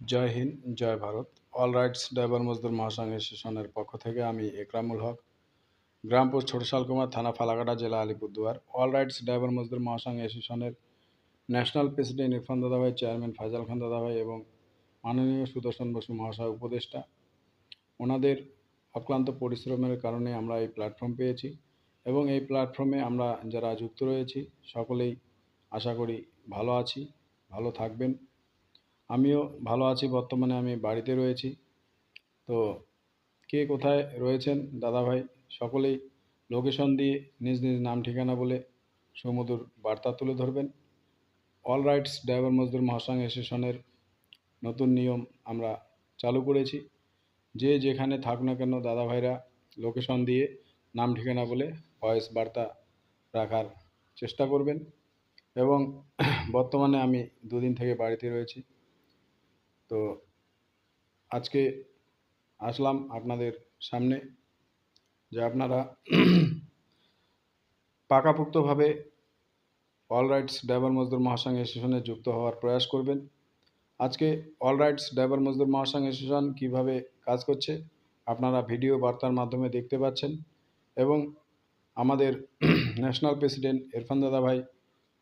Jai Hind, Jai Bharat. All rights driver Mazdoor Mahasangh অ্যাসোসিয়েশনের পক্ষ থেকে আমি একরামুল হক। গ্রামপুর পোস্ট ছোট শালকুমার থানা ফালাকাটা জেলা Alipurduar. All rights driver Mazdoor Mahasangh অ্যাসোসিয়েশনের ন্যাশনাল প্রেসিডেন্ট ইরফান দাদাভাই চেয়ারম্যান ফাইজাল খান দাদাভাই এবং মাননীয় সুদর্শন বসু মহাশয় উপদেষ্টা। ওনাদের অক্লান্ত পরিশ্রমের কারণে আমরা এই প্ল্যাটফর্ম পেয়েছি এবং এই প্ল্যাটফর্মে আমরা যারা যুক্ত রয়েছি, সকলেই আশা করি ভালো আছি, ভালো থাকবেন। আমিও ভালো আছি, বর্তমানে আমি বাড়িতে রয়েছি। তো কে কোথায় রয়েছেন? দাদাভাই, সকলেই লোকেশন দিয়ে নিজ নিজ নাম ঠিকানা বলে সুমধুর বার্তা তুলে ধরবেন। All rights driver Mazdoor Mahasangh অ্যাসোসিয়েশনের নতুন নিয়ম আমরা চালু করেছি। যে যেখানে থাক না কেন দাদাভাইরা লোকেশন দিয়ে নাম ঠিকানা বলে ভয়েস বার্তা রাখার চেষ্টা করবেন। এবং বর্তমানে আমি দুদিন থেকে বাড়িতে রয়েছি। তো আজকে আসলাম আপনাদের সামনে যে আপনারা পাকাপোক্তভাবে all rights driver Mazdoor Mahasangh অ্যাসোসিয়েশনে যুক্ত হওয়ার প্রয়াস করবেন। আজকে all rights driver Mazdoor Mahasangh association কীভাবে কাজ করছে আপনারা ভিডিও বার্তার মাধ্যমে দেখতে পাচ্ছেন এবং আমাদের ন্যাশনাল প্রেসিডেন্ট ইরফান দাদা ভাই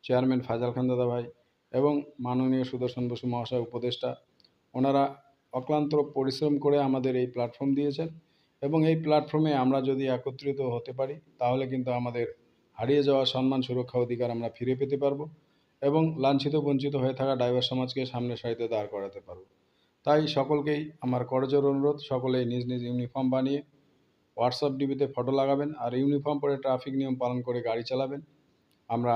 চেয়ারম্যান ফাজাল খান দাদা ভাই এবং মাননীয় সুদর্শন বসু মহাশয় উপদেষ্টা ওনারা অক্লান্ত পরিশ্রম করে আমাদের এই প্ল্যাটফর্ম দিয়েছেন এবং এই প্ল্যাটফর্মে আমরা যদি একত্রিত হতে পারি, তাহলে কিন্তু আমাদের হারিয়ে যাওয়া সম্মান সুরক্ষা অধিকার আমরা ফিরে পেতে পারব এবং লাঞ্ছিত বঞ্চিত হয়ে থাকা ড্রাইভার সমাজকে সামনের সারিতে দাঁড় করাতে পারব। তাই সকলকেই আমার করজোর অনুরোধ, সকলেই নিজ নিজ ইউনিফর্ম বানিয়ে হোয়াটসঅ্যাপ ডিবিতে ফটো লাগাবেন আর ইউনিফর্ম পরে ট্রাফিক নিয়ম পালন করে গাড়ি চালাবেন। আমরা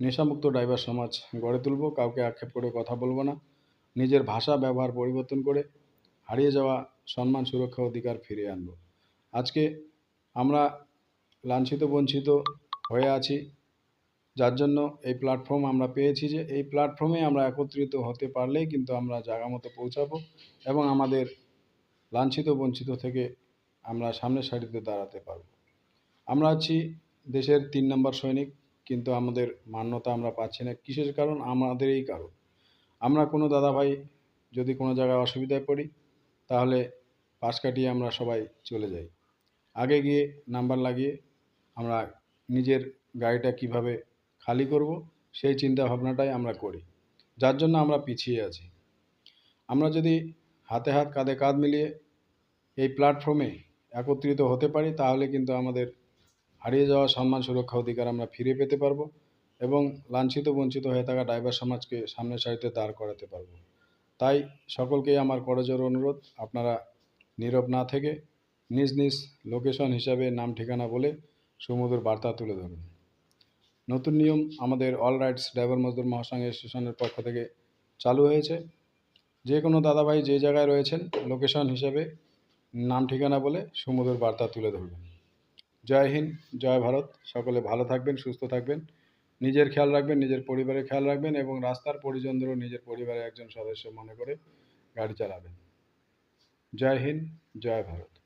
নেশামুক্ত ড্রাইভার সমাজ গড়ে তুলব, কাউকে আক্ষেপ করে কথা বলব না, নিজের ভাষা, ব্যবহার পরিবর্তন করে হারিয়ে যাওয়া সম্মান, সুরক্ষা, অধিকার ফিরিয়ে আনব। আজকে আমরা লাঞ্ছিত, বঞ্চিত হয়ে আছি, যার জন্য এই প্ল্যাটফর্ম আমরা পেয়েছি যে, এই প্ল্যাটফর্মে আমরা একত্রিত হতে পারলেই কিন্তু আমরা জায়গা মতো পৌঁছাবো এবং আমাদের লাঞ্ছিত, বঞ্চিত থেকে আমরা সামনের সারিতে দাঁড়াতে পারব। আমরা আছি দেশের তিন নম্বর সৈনিক কিন্তু আমাদের মান্যতা আমরা পাচ্ছি না। কিসের কারণ? আমাদের এই কারণ। আমরা কোনো দাদাভাই যদি কোনো জায়গায় অসুবিধায় পড়ি, তাহলে পাশ কাটিয়ে আমরা সবাই চলে যাই। আগে গিয়ে নাম্বার লাগিয়ে আমরা নিজের গাড়িটা কীভাবে খালি করব, সেই চিন্তা ভাবনাটাই আমরা করি। যার জন্য আমরা পিছিয়ে আছি। আমরা যদি হাতে হাত, কাঁধে কাঁধ মিলিয়ে এই প্ল্যাটফর্মে একত্রিত হতে পারি, তাহলে কিন্তু আমাদের হারিয়ে যাওয়া সম্মান সুরক্ষা অধিকার আমরা ফিরে পেতে পারব এবং লাঞ্ছিত, বঞ্চিত হয়ে থাকা ড্রাইভার সমাজকে সামনের সারিতে দাঁড় করাতে পারব। তাই সকলকেই আমার করজোর অনুরোধ, আপনারা নীরব না থেকে নিজ নিজ লোকেশন হিসাবে নাম, ঠিকানা বলে সুমধুর বার্তা তুলে ধরুন। নতুন নিয়ম আমাদের all rights driver Mazdoor Mahasangh অ্যাসোসিয়েশনের পক্ষ থেকে চালু হয়েছে। যে কোনো দাদাভাই যে জায়গায় রয়েছেন, লোকেশন হিসাবে নাম, ঠিকানা বলে সুমধুর বার্তা তুলে ধরবেন। জয় হিন্দ, জয় ভারত। সকলে ভালো থাকবেন, সুস্থ থাকবেন। নিজের খেয়াল রাখবেন, নিজের পরিবারের খেয়াল রাখবেন এবং রাস্তার পরিজনদেরও নিজের পরিবারের একজন সদস্য মনে করে গাড়ি চালাবেন। জয় হিন্দ, জয় ভারত।